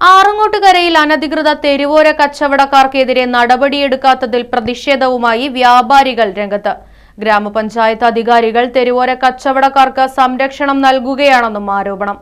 ആറങ്ങോട്ടുകരയിൽ അനധികൃത തെരുവോര കച്ചവടക്കാർക്കെതിരെ നടപടിയെടുക്കാത്തതിൽ പ്രതിഷേധവുമായി വ്യാപാരികൾ രംഗത്ത്. ഗ്രാമപഞ്ചായത്ത് അധികാരികൾ തെരുവോര കച്ചവടക്കാർക്ക് സംരക്ഷണം നൽകുകയാണെന്നും ആരോപണം.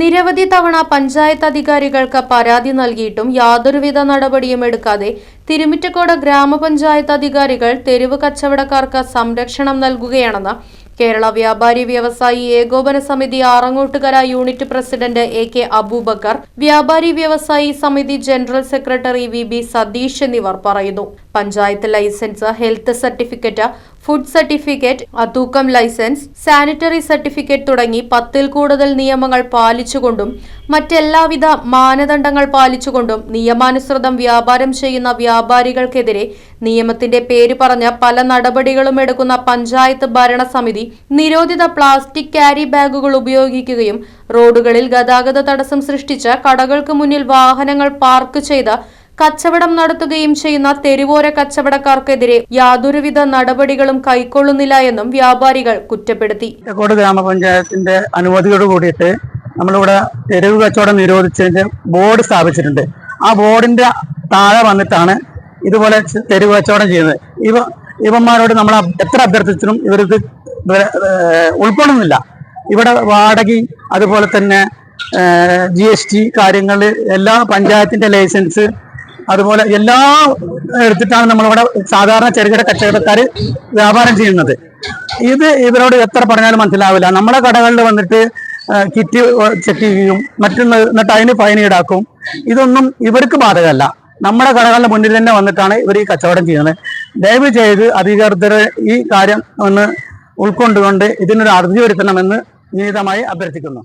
നിരവധി തവണ പഞ്ചായത്ത് അധികാരികൾക്ക് പരാതി നൽകിയിട്ടും യാതൊരുവിധ നടപടിയും എടുക്കാതെ തിരുമിറ്റക്കോട് ഗ്രാമപഞ്ചായത്ത് അധികാരികൾ തെരുവ് കച്ചവടക്കാർക്ക് സംരക്ഷണം നൽകുകയാണെന്ന് കേരള വ്യാപാരി വ്യവസായി ഏകോപന സമിതി Arangottukara unit president A K Aboobacker വ്യാപാരി വ്യവസായി സമിതി general secretary V B Satheesh എന്നിവർ പറയുന്നു. Panchayat licence health certificate food certificate അതൂക്കം licence sanitary certificate തുടങ്ങി പത്തിൽ കൂടുതൽ നിയമങ്ങൾ പാലിച്ചുകൊണ്ടും മറ്റെല്ലാവിധ മാനദണ്ഡങ്ങൾ പാലിച്ചുകൊണ്ടും നിയമാനുസൃതം വ്യാപാരം ചെയ്യുന്ന വ്യാപാരികൾക്കെതിരെ നിയമത്തിന്റെ പേര് പറഞ്ഞ പല നടപടികളും എടുക്കുന്ന പഞ്ചായത്ത് ഭരണസമിതി നിരോധിത പ്ലാസ്റ്റിക് ക്യാരി ബാഗുകൾ ഉപയോഗിക്കുകയും റോഡുകളിൽ ഗതാഗത തടസ്സം സൃഷ്ടിച്ച കടകൾക്ക് മുന്നിൽ വാഹനങ്ങൾ പാർക്ക് ചെയ്ത് കച്ചവടം നടത്തുകയും ചെയ്യുന്ന തെരുവോര കച്ചവടക്കാർക്കെതിരെ യാതൊരുവിധ നടപടികളും കൈക്കൊള്ളുന്നില്ല എന്നും വ്യാപാരികൾ കുറ്റപ്പെടുത്തി. ഗ്രാമപഞ്ചായത്തിന്റെ അനുമതിയോട് കൂടിയിട്ട് നമ്മളിവിടെ തെരുവ് കച്ചവടം നിരോധിച്ചതിന്റെ ബോർഡ് സ്ഥാപിച്ചിട്ടുണ്ട്. ആ ബോർഡിന്റെ താഴെ വന്നിട്ടാണ് ഇതുപോലെ തെരുവ് കച്ചവടം ചെയ്യുന്നത്. ഇവ ഇവന്മാരോട് നമ്മൾ എത്ര അഭ്യർത്ഥിച്ചിട്ടും വ- ഉൾക്കൊള്ളുന്നില്ല. ഇവിടെ വാടകയും അതുപോലെ തന്നെ ജി എസ് ടി കാര്യങ്ങൾ എല്ലാ പഞ്ചായത്തിന്റെ ലൈസൻസ് അതുപോലെ എല്ലാ എടുത്തിട്ടാണ് നമ്മളിവിടെ സാധാരണ ചെറുകിട കച്ചവടക്കാർ വ്യാപാരം ചെയ്യുന്നത്. ഇത് ഇവരോട് എത്ര പറഞ്ഞാലും മനസ്സിലാവില്ല. നമ്മുടെ കടകളിൽ വന്നിട്ട് കിറ്റ് ചെക്ക് ചെയ്യും. മറ്റുള്ള എന്നിട്ട് അതിന് ഫൈൻ ഈടാക്കും. ഇതൊന്നും ഇവർക്ക് ബാധകമല്ല. നമ്മുടെ കടകളുടെ മുന്നിൽ തന്നെ വന്നിട്ടാണ് ഇവർ ഈ കച്ചവടം ചെയ്യുന്നത്. ദയവ് ചെയ്ത് അധികൃതർ ഈ കാര്യം ഒന്ന് ഉൾക്കൊണ്ടുകൊണ്ട് ഇതിനൊരു അറുതി വരുത്തണമെന്ന് വിനീതമായി അഭ്യർത്ഥിക്കുന്നു.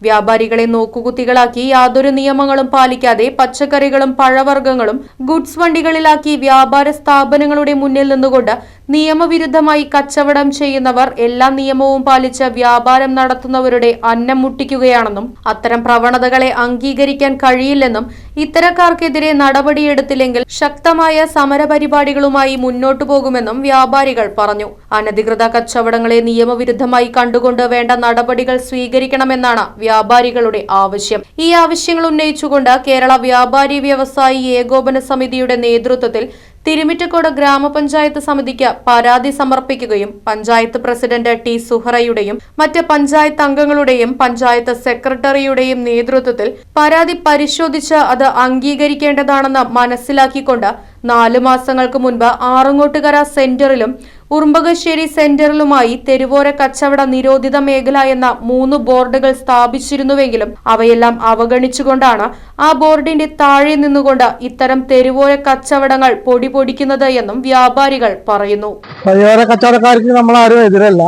വ്യാപാരികളെ നോക്കുകുത്തികളാക്കി യാതൊരു നിയമങ്ങളും പാലിക്കാതെ പച്ചക്കറികളും പഴവർഗങ്ങളും ഗുഡ്സ് വണ്ടികളിലാക്കി വ്യാപാര സ്ഥാപനങ്ങളുടെ മുന്നിൽ നിന്നുകൊണ്ട് നിയമവിരുദ്ധമായി കച്ചവടം ചെയ്യുന്നവർ എല്ലാ നിയമവും പാലിച്ച് വ്യാപാരം നടത്തുന്നവരുടെ അന്നം മുട്ടിക്കുകയാണെന്നും അത്തരം പ്രവണതകളെ അംഗീകരിക്കാൻ കഴിയില്ലെന്നും ഇത്തരക്കാർക്കെതിരെ നടപടിയെടുത്തില്ലെങ്കിൽ ശക്തമായ സമരപരിപാടികളുമായി മുന്നോട്ടു പോകുമെന്നും വ്യാപാരികൾ പറഞ്ഞു. അനധികൃത കച്ചവടങ്ങളെ നിയമവിരുദ്ധമായി കണ്ടുകൊണ്ട് വേണ്ട നടപടികൾ സ്വീകരിക്കണമെന്നാണ് വ്യാപാരികളുടെ ആവശ്യം. ഈ ആവശ്യങ്ങൾ ഉന്നയിച്ചുകൊണ്ട് കേരള വ്യാപാരി വ്യവസായി ഏകോപന സമിതിയുടെ നേതൃത്വത്തിൽ തിരുമിറ്റക്കോട് ഗ്രാമപഞ്ചായത്ത് സമിതിക്ക് പരാതി സമർപ്പിക്കുകയും പഞ്ചായത്ത് പ്രസിഡന്റ് ടി സുഹറയുടെയും മറ്റ് പഞ്ചായത്ത് അംഗങ്ങളുടെയും പഞ്ചായത്ത് സെക്രട്ടറിയുടെയും നേതൃത്വത്തിൽ പരാതി പരിശോധിച്ച് അത് അംഗീകരിക്കേണ്ടതാണെന്ന് മനസ്സിലാക്കിക്കൊണ്ട് നാലു മാസങ്ങൾക്ക് മുൻപ് ആറങ്ങോട്ടുകര സെന്ററിലും ഉറുമ്പകശ്ശേരി സെന്ററിലുമായി തെരുവോര കച്ചവട നിരോധിത മേഖല എന്ന മൂന്ന് ബോർഡുകൾ സ്ഥാപിച്ചിരുന്നുവെങ്കിലും അവയെല്ലാം അവഗണിച്ചുകൊണ്ടാണ് ആ ബോർഡിന്റെ താഴെ നിന്നുകൊണ്ട് ഇത്തരം തെരുവോര കച്ചവടങ്ങൾ പൊടി പൊടിക്കുന്നത് എന്നും വ്യാപാരികൾ പറയുന്നു. തെരുവോര കച്ചവടക്കാർക്ക് നമ്മൾ ആരും എതിരല്ല.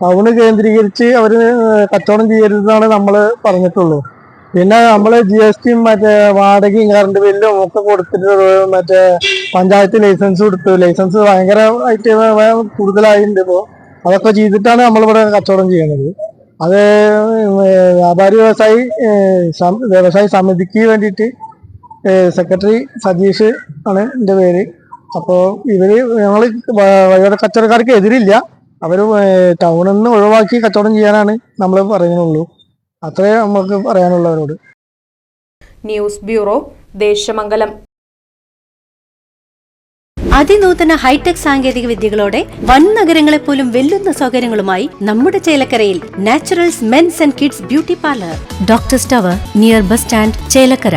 ടൗണ് കേന്ദ്രീകരിച്ച് അവർ കച്ചവടം ചെയ്യരുതെന്നാണ് നമ്മൾ പറഞ്ഞിട്ടുള്ളൂ പിന്നെ നമ്മൾ ജി എസ് ടിയും മറ്റേ വാടകയും കറണ്ട് ബില്ലും ഒക്കെ കൊടുത്തിട്ട് മറ്റേ പഞ്ചായത്ത് ലൈസൻസ് കൊടുത്തു. ലൈസൻസ് ഭയങ്കരമായിട്ട് കൂടുതലായിട്ടുണ്ട് ഇപ്പോൾ അതൊക്കെ ചെയ്തിട്ടാണ് നമ്മളിവിടെ കച്ചവടം ചെയ്യുന്നത്. അത് വ്യാപാരി വ്യവസായി വ്യവസായി സമിതിക്ക് വേണ്ടിയിട്ട് സെക്രട്ടറി സതീഷ് ആണ് എന്റെ പേര്. അപ്പോൾ ഇവർ ഞങ്ങൾ വഴിയോര കച്ചവടക്കാർക്ക് എതിരില്ല. അവർ ടൗണിൽ നിന്ന് ഒഴിവാക്കി കച്ചവടം ചെയ്യാനാണ് നമ്മൾ പറയുന്നുള്ളൂ. അത്രേ നമുക്ക് പറയാനുള്ളവരോട്. News bureau Deshamangalam. അതിനൂതന ഹൈടെക് സാങ്കേതിക വിദ്യകളോടെ വൻ നഗരങ്ങളെ പോലും വെല്ലുന്ന സൗകര്യങ്ങളുമായി നമ്മുടെ ചേലക്കരയിൽ naturals men's and kids beauty parlour. Doctor സ്റ്റവർ near bus stand Chelakkara.